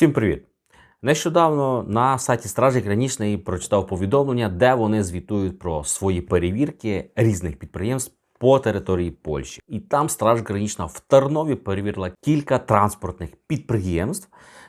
Всім привіт! Нещодавно на сайті Стражі Гранічної прочитав повідомлення, де вони звітують про свої перевірки різних підприємств по території Польщі. І там Страж Гранічна в Тарнові перевірила кілька транспортних підприємств,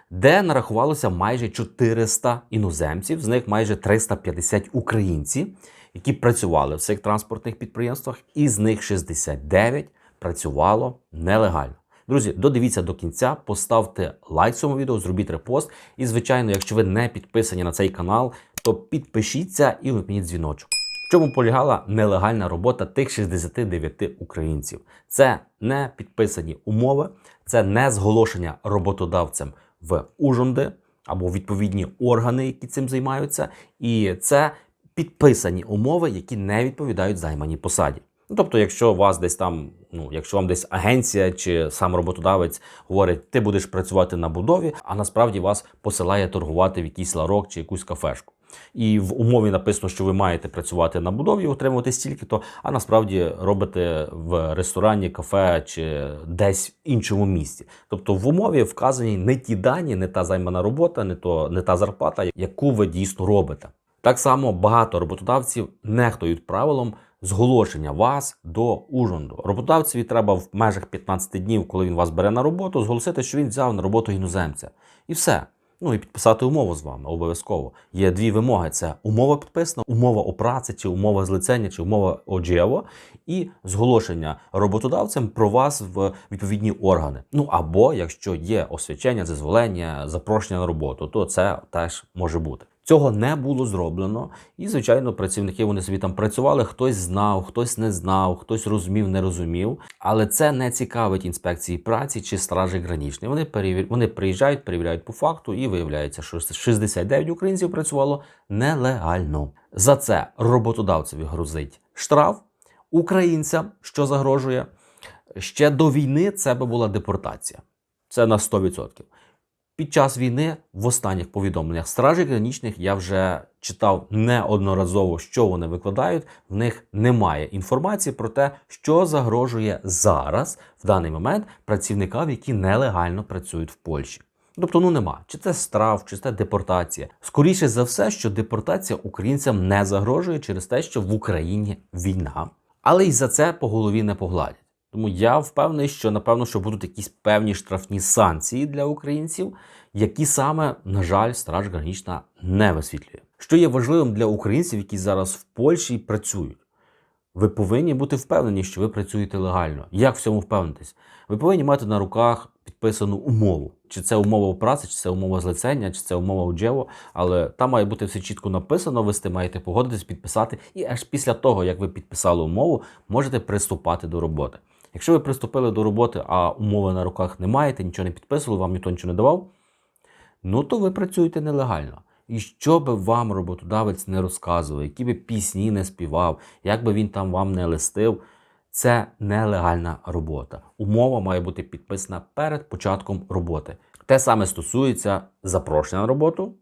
де нарахувалося майже 400 іноземців, з них майже 350 українці, які працювали в цих транспортних підприємствах, і з них 69 працювало нелегально. Друзі, додивіться до кінця, поставте лайк цьому відео, зробіть репост. І, звичайно, якщо ви не підписані на цей канал, то підпишіться і випніть дзвіночок. В чому полягала нелегальна робота тих 69 українців? Це не підписані умови, це не зголошення роботодавцем в Ужонди або відповідні органи, які цим займаються, і це підписані умови, які не відповідають займаній посаді. Ну, тобто, якщо вас десь там, ну якщо вам десь агенція чи сам роботодавець говорить, ти будеш працювати на будові, а насправді вас посилає торгувати в якийсь ларок чи якусь кафешку. І в умові написано, що ви маєте працювати на будові, отримувати стільки, то а насправді робите в ресторані, кафе чи десь в іншому місці. Тобто в умові вказані не ті дані, не та займана робота, не то не та зарплата, яку ви дійсно робите. Так само багато роботодавців нехтують правилом зголошення вас до ужонду. Роботодавцеві треба в межах 15 днів, коли він вас бере на роботу, зголосити, що він взяв на роботу іноземця. І все. Ну і підписати умову з вами обов'язково. Є дві вимоги: це умова підписана, умова о праці, чи умова злицення, чи умова ОДЖЕВО, і зголошення роботодавцем про вас в відповідні органи. Ну або якщо є освячення, дозволення, запрошення на роботу, то це теж може бути. Цього не було зроблено, і звичайно, працівники вони собі там працювали. Хтось знав, хтось не знав, хтось розумів, не розумів. Але це не цікавить інспекції праці чи стражі гранічної. Вони перевір... вони приїжджають, перевіряють по факту, і виявляється, що 69 українців працювало нелегально. За це роботодавцеві грузить штраф українцям, що загрожує. Ще до війни це би була депортація. Це на 100%. Під час війни в останніх повідомленнях стражі гранічних я вже читав неодноразово, що вони викладають. В них немає інформації про те, що загрожує зараз в даний момент працівникам, які нелегально працюють в Польщі. Тобто, ну нема чи це страв, чи це депортація. Скоріше за все, що депортація українцям не загрожує через те, що в Україні війна, але й за це по голові не погладять. Тому я впевнений, що напевно, що будуть якісь певні штрафні санкції для українців, які саме, на жаль, Страж Гранічна не висвітлює. Що є важливим для українців, які зараз в Польщі працюють. Ви повинні бути впевнені, що ви працюєте легально. Як в цьому впевнитись? Ви повинні мати на руках підписану умову. Чи це умова праці, чи це умова злицення, чи це умова уджево, але там має бути все чітко написано, ви з тим маєте погодитись, підписати, і аж після того, як ви підписали умову, можете приступати до роботи. Якщо ви приступили до роботи, а умови на руках не маєте, нічого не підписували, вам ніхто нічого не давав, ну то ви працюєте нелегально. І що би вам роботодавець не розказував, які би пісні не співав, як би він там вам не листив, це нелегальна робота. Умова має бути підписана перед початком роботи. Те саме стосується запрошення на роботу.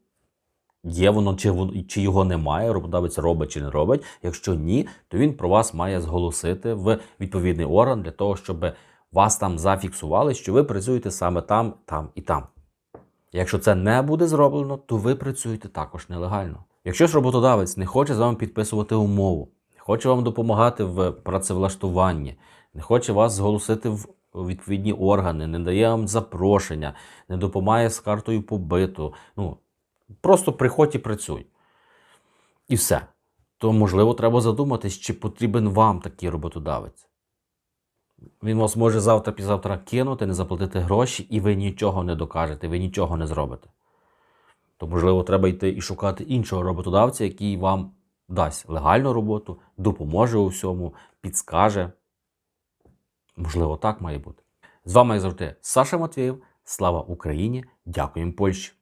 Є воно чи чи його немає, роботодавець робить чи не робить. Якщо ні, то він про вас має зголосити в відповідний орган для того, щоб вас там зафіксували, що ви працюєте саме там, там і там. Якщо це не буде зроблено, то ви працюєте також нелегально. Якщо ж роботодавець не хоче з вами підписувати умову, не хоче вам допомагати в працевлаштуванні, не хоче вас зголосити в відповідні органи, не дає вам запрошення, не допомагає з картою побиту. Ну, Просто приходь і працюй. І все. То, можливо, треба задуматись, чи потрібен вам такий роботодавець. Він вас може завтра пізавтра кинути, не заплатити гроші, і ви нічого не докажете, ви нічого не зробите. То, можливо, треба йти і шукати іншого роботодавця, який вам дасть легальну роботу, допоможе у всьому, підскаже. Можливо, так має бути. З вами, як завжди, Саша Матвєєв. Слава Україні! Дякуємо Польщі!